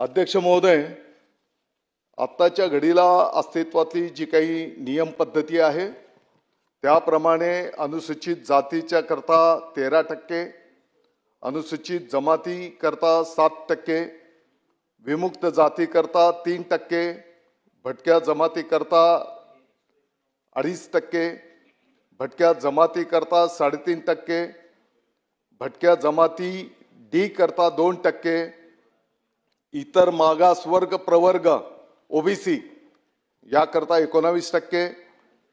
अध्यक्ष महोदय आत्ताच्या घडीला अस्तित्वातली जी काही नियम पद्धती आहे त्याप्रमाणे अनुसूचित जातीच्या करता तेरा टक्के अनुसूचित जमाती करता सात टक्के विमुक्त जाती करता तीन टक्के भटक्या जमाती करता अडीच टक्के भटक्या जमाती करता साडेतीन टक्के भटक्या जमाती डी करता दोन टक्के इतर मागास वर्ग प्रवर्ग ओबीसी याकरता एकोणावीस टक्के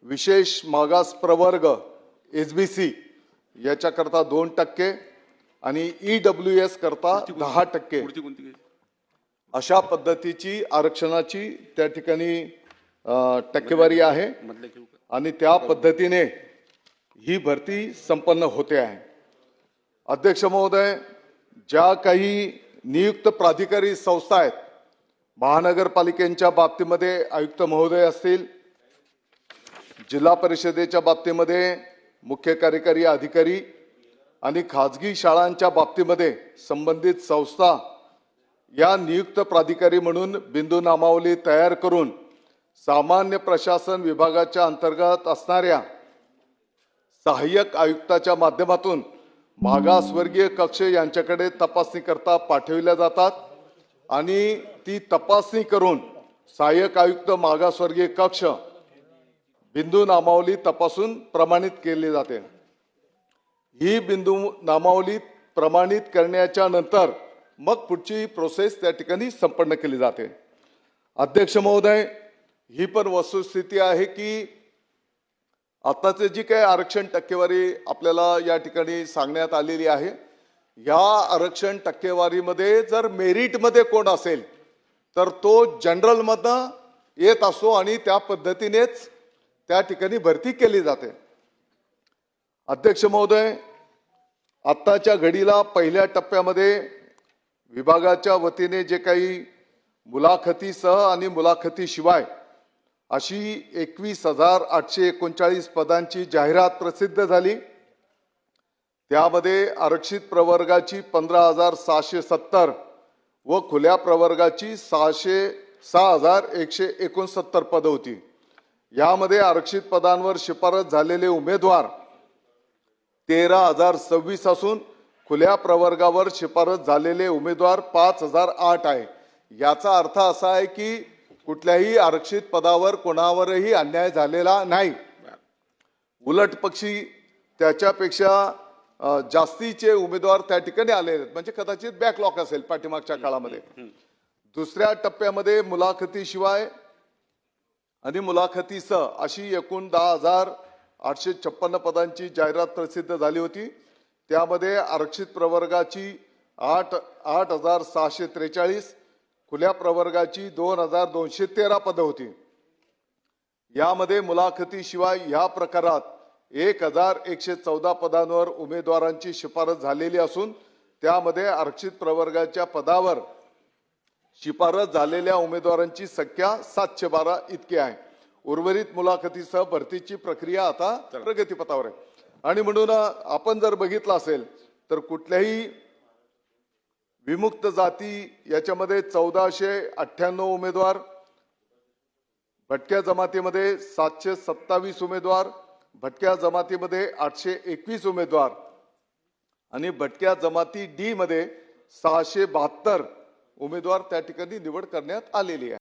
विशेष मागास प्रवर्ग एस बी सी याच्याकरता दोन टक्के आणि ई डब्ल्यू एस करता दहा टक्के? अशा पद्धतीची आरक्षणाची त्या ठिकाणी टक्केवारी आहे आणि त्या पद्धतीने ही भरती संपन्न होते आहे. अध्यक्ष महोदय ज्या काही नियुक्त प्राधिकारी संस्था आहेत. महानगरपालिकेच्या बाबतीमध्ये आयुक्त महोदय असतील जिल्हा परिषदेच्या बाबतीमध्ये मुख्य कार्यकारी अधिकारी आणि खाजगी शाळांच्या बाबतीमध्ये संबंधित संस्था या नियुक्त प्राधिकारी म्हणून बिंदू नामावली तयार करून सामान्य प्रशासन विभागाच्या अंतर्गत असणाऱ्या सहाय्यक आयुक्ताच्या माध्यमातून मागासवर्गीय कक्ष यांच्याकडे तपासणी करता पाठविल्या जातात आणि ती तपासणी करून सहाय्यक आयुक्त मागासवर्गीय कक्ष बिंदू नामावली तपासून प्रमाणित केली जाते. ही बिंदू नामावली प्रमाणित करण्याच्या नंतर मग पुढची प्रोसेस त्या ठिकाणी संपन्न केली जाते. अध्यक्ष महोदय ही पण वस्तुस्थिती आहे की आत्ताचे जी काही आरक्षण टक्केवारी आपल्याला या ठिकाणी सांगण्यात आलेली आहे या आरक्षण टक्केवारीमध्ये जर मेरिटमध्ये कोण असेल तर तो जनरलमधनं येत असतो आणि त्या पद्धतीनेच त्या ठिकाणी भरती केली जाते. अध्यक्ष महोदय आत्ताच्या घडीला पहिल्या टप्प्यामध्ये विभागाच्या वतीने जे काही मुलाखतीसह आणि मुलाखतीशिवाय अशी एकवीस हजार आठशे एकोणचाळीस पदांची जाहिरात प्रसिद्ध झाली. त्यामध्ये आरक्षित प्रवर्गाची पंधरा हजार सहाशे सत्तर व खुल्या प्रवर्गाची सहाशे सहा हजार एकशे एकोणसत्तर पदं होती. यामध्ये आरक्षित पदांवर शिफारस झालेले उमेदवार तेरा हजार सव्वीस असून खुल्या प्रवर्गावर शिफारस झालेले उमेदवार पाच हजार आठ आहे. याचा अर्थ असा आहे की कुठल्याही आरक्षित पदावर कोणावरही अन्याय झालेला नाही. उलट पक्षी त्याच्यापेक्षा जास्तीचे उमेदवार त्या ठिकाणी आलेले आहेत. म्हणजे कदाचित बॅकलॉक असेल पाठीमागच्या काळामध्ये. दुसऱ्या टप्प्यामध्ये मुलाखतीशिवाय आणि मुलाखतीसह अशी एकूण दहा हजार आठशे छप्पन्न पदांची जाहिरात प्रसिद्ध झाली होती. त्यामध्ये आरक्षित प्रवर्गाची आठ आठ हजार सहाशे त्रेचाळीस खुल्या प्रवर्गाची दोन हजार दोनशे तेरा पदं होती. यामध्ये मुलाखतीशिवाय ह्या प्रकारात एक हजार एकशे चौदा पदांवर उमेदवारांची शिफारस झालेली असून त्यामध्ये आरक्षित प्रवर्गाच्या पदावर शिफारस झालेल्या उमेदवारांची संख्या सातशे बारा इतकी आहे. उर्वरित मुलाखतीसह भरतीची प्रक्रिया आता प्रगतीपथावर आहे. आणि म्हणून आपण जर बघितलं असेल तर कुठल्याही विमुक्त जाती याच्यामध्ये चौदाशे अठ्ठ्याण्णव उमेदवार भटक्या जमातीमध्ये सातशे सत्तावीस उमेदवार भटक्या जमातीमध्ये आठशे एकवीस उमेदवार आणि भटक्या जमाती डी मध्ये सहाशे बहात्तर उमेदवार त्या ठिकाणी निवड करण्यात आलेली आहे.